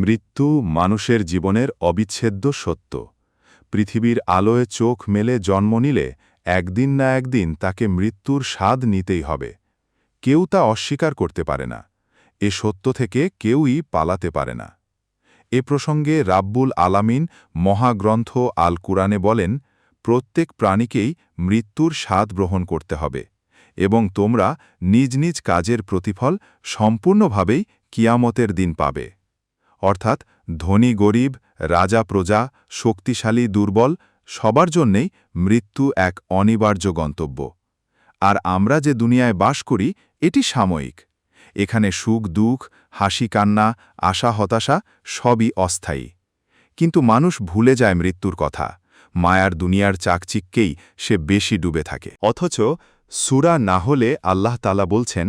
মৃত্যু মানুষের জীবনের অবিচ্ছেদ্য সত্য। পৃথিবীর আলোয় চোখ মেলে জন্ম নিলে একদিন না একদিন তাকে মৃত্যুর স্বাদ নিতেই হবে। কেউ তা অস্বীকার করতে পারে না। এ সত্য থেকে কেউই পালাতে পারে না। এ প্রসঙ্গে রাব্বুল আলামিন মহাগ্রন্থ আল কুরআনে বলেন, প্রত্যেক প্রাণীকেই মৃত্যুর স্বাদ গ্রহণ করতে হবে এবং তোমরা নিজ নিজ কাজের প্রতিফল সম্পূর্ণভাবেই কিয়ামতের দিন পাবে। অর্থাৎ ধনী গরিব, রাজা প্রজা, শক্তিশালী, দুর্বল, সবার জন্যেই মৃত্যু এক অনিবার্য গন্তব্য। আর আমরা যে দুনিয়ায় বাস করি, এটি সাময়িক। এখানে সুখ, দুঃখ, হাসি, কান্না, আশা, হতাশা সবই অস্থায়ী। কিন্তু মানুষ ভুলে যায় মৃত্যুর কথা। মায়ার দুনিয়ার চাকচিক্যেই সে বেশি ডুবে থাকে। অথচ সুরা না হলে আল্লাহ তালা বলছেন,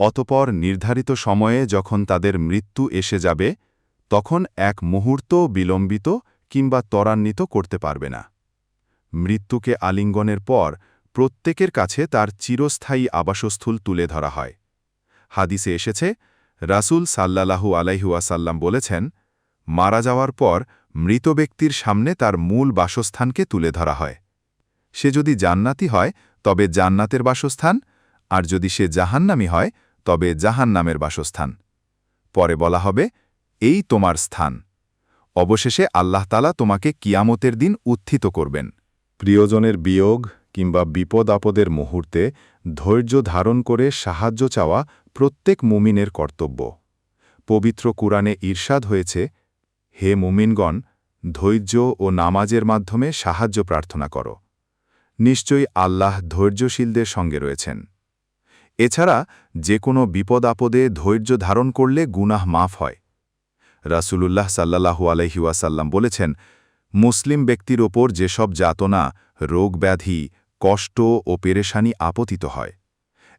অতপর নির্ধারিত সময়ে যখন তাদের মৃত্যু এসে যাবে তখন এক মুহূর্ত বিলম্বিত কিংবা ত্বরান্বিত করতে পারবে না। মৃত্যুকে আলিঙ্গনের পর প্রত্যেকের কাছে তার চিরস্থায়ী আবাসস্থল তুলে ধরা হয়। হাদিসে এসেছে, রাসুল সাল্লাল্লাহু আলাইহুয়াসাল্লাম বলেছেন, মারা যাওয়ার পর মৃত ব্যক্তির সামনে তার মূল বাসস্থানকে তুলে ধরা হয়। সে যদি জান্নাতি হয়, তবে জান্নাতের বাসস্থান, আর যদি সে জাহান্নামি হয়, তবে জাহান্নামের বাসস্থান। পরে বলা হবে এই তোমার স্থান। অবশেষে আল্লাহ তালা তোমাকে কিয়ামতের দিন উত্থিত করবেন। প্রিয়জনের বিয়োগ কিংবা বিপদ আপদের মুহূর্তে ধৈর্য ধারণ করে সাহায্য চাওয়া প্রত্যেক মুমিনের কর্তব্য। পবিত্র কুরআনে ঈর্ষাদ হয়েছে, হে মুমিনগণ, ধৈর্য ও নামাজের মাধ্যমে সাহায্য প্রার্থনা করো। নিশ্চয়ই আল্লাহ ধৈর্যশীলদের সঙ্গে রয়েছেন। এছাড়া যে কোনো বিপদ আপদে ধৈর্য ধারণ করলে গুনাহ মাফ হয়। রাসূলুল্লাহ সাল্লাহু আলহিউসাল্লাম বলেছেন, মুসলিম ব্যক্তির ওপর যেসব যাতনা, রোগ ব্যাধি, কষ্ট ও পেরেশানি আপতিত হয়,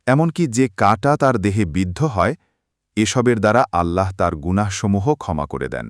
এমনকি যে কাটা তার দেহে বিদ্ধ হয়, এসবের দ্বারা আল্লাহ তার গুনাহসমূহ ক্ষমা করে দেন।